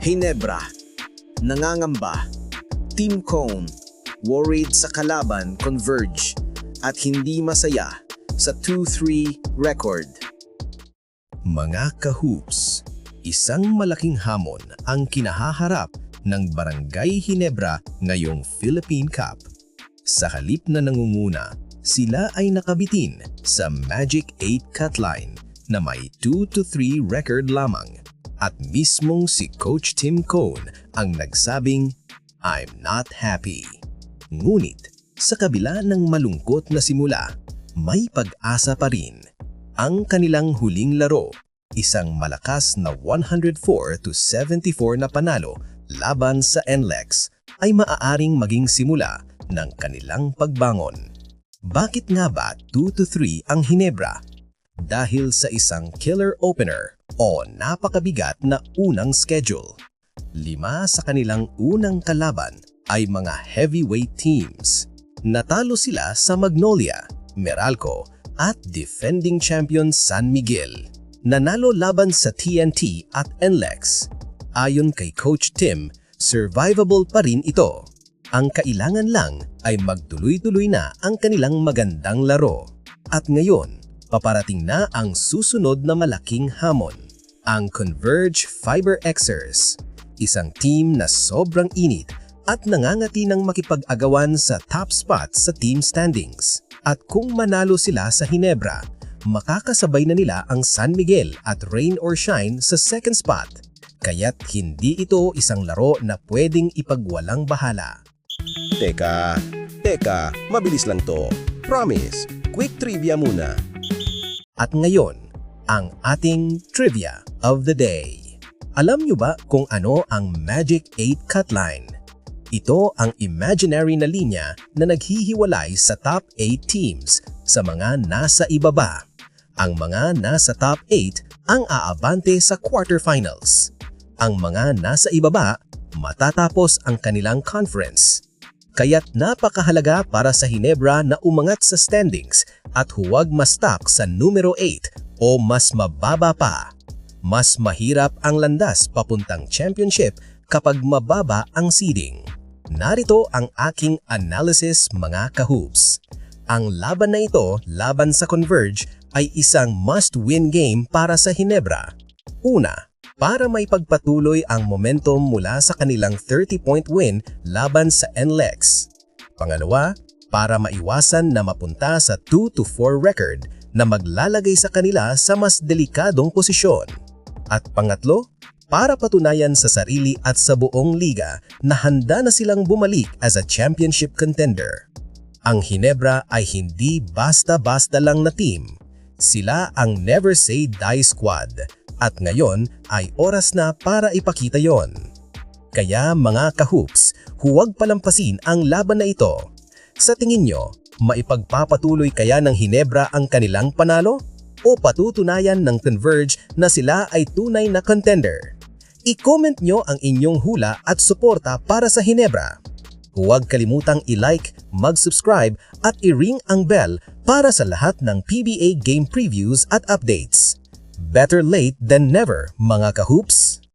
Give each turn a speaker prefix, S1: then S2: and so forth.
S1: Hinebra, nangangamba, Team Cone, worried sa kalaban Converge, at hindi masaya sa 2-3 record.
S2: Mga kahoops, isang malaking hamon ang kinahaharap ng Barangay Hinebra ngayong Philippine Cup. Sa halip na nangunguna, sila ay nakabitin sa Magic 8 cutline na may 2-3 record lamang at mismong si Coach Tim Cone ang nagsabing, I'm not happy. Ngunit, sa kabila ng malungkot na simula, may pag-asa pa rin. Ang kanilang huling laro, isang malakas na 104 to 74 na panalo laban sa NLEX ay maaaring maging simula ng kanilang pagbangon. Bakit nga ba 2 to 3 ang Hinebra? Dahil sa isang killer opener o napakabigat na unang schedule. Lima sa kanilang unang kalaban ay mga heavyweight teams. Natalo sila sa Magnolia, Meralco at defending champion San Miguel. Nanalo laban sa TNT at NLEX. Ayon kay Coach Tim, survivable pa rin ito. Ang kailangan lang ay magtuloy-tuloy na ang kanilang magandang laro. At ngayon, paparating na ang susunod na malaking hamon, ang Converge Fiber Xers, isang team na sobrang init at nangangati ng makipag-agawan sa top spot sa team standings. At kung manalo sila sa Hinebra, makakasabay na nila ang San Miguel at Rain or Shine sa second spot. Kaya't hindi ito isang laro na pwedeng ipagwalang bahala.
S3: Teka, teka, mabilis lang to. Promise, quick trivia muna.
S2: At ngayon, ang ating trivia of the day. Alam nyo ba kung ano ang Magic 8 Cutline? Ito ang imaginary na linya na naghihiwalay sa top 8 teams sa mga nasa ibaba. Ang mga nasa top 8 ang aabante sa quarterfinals. Ang mga nasa ibaba matatapos ang kanilang conference. Kaya't napakahalaga para sa Hinebra na umangat sa standings at huwag ma-stuck sa numero 8 o mas mababa pa. Mas mahirap ang landas papuntang championship kapag mababa ang seeding. Narito ang aking analysis mga kahoops. Ang laban na ito laban sa Converge ay isang must-win game para sa Hinebra. Una, para may pagpatuloy ang momentum mula sa kanilang 30-point win laban sa NLEX. Pangalawa, para maiwasan na mapunta sa 2-4 record na maglalagay sa kanila sa mas delikadong posisyon. At pangatlo, para patunayan sa sarili at sa buong liga na handa na silang bumalik as a championship contender. Ang Hinebra ay hindi basta-basta lang na team. Sila ang Never Say Die Squad at ngayon ay oras na para ipakita yon. Kaya mga kahoops, huwag palampasin ang laban na ito. Sa tingin nyo, maipagpapatuloy kaya ng Hinebra ang kanilang panalo? O patutunayan ng Converge na sila ay tunay na contender? I-comment nyo ang inyong hula at suporta para sa Hinebra. Huwag kalimutang i-like, mag-subscribe at i-ring ang bell para sa lahat ng PBA game previews at updates. Better late than never, mga kahoops!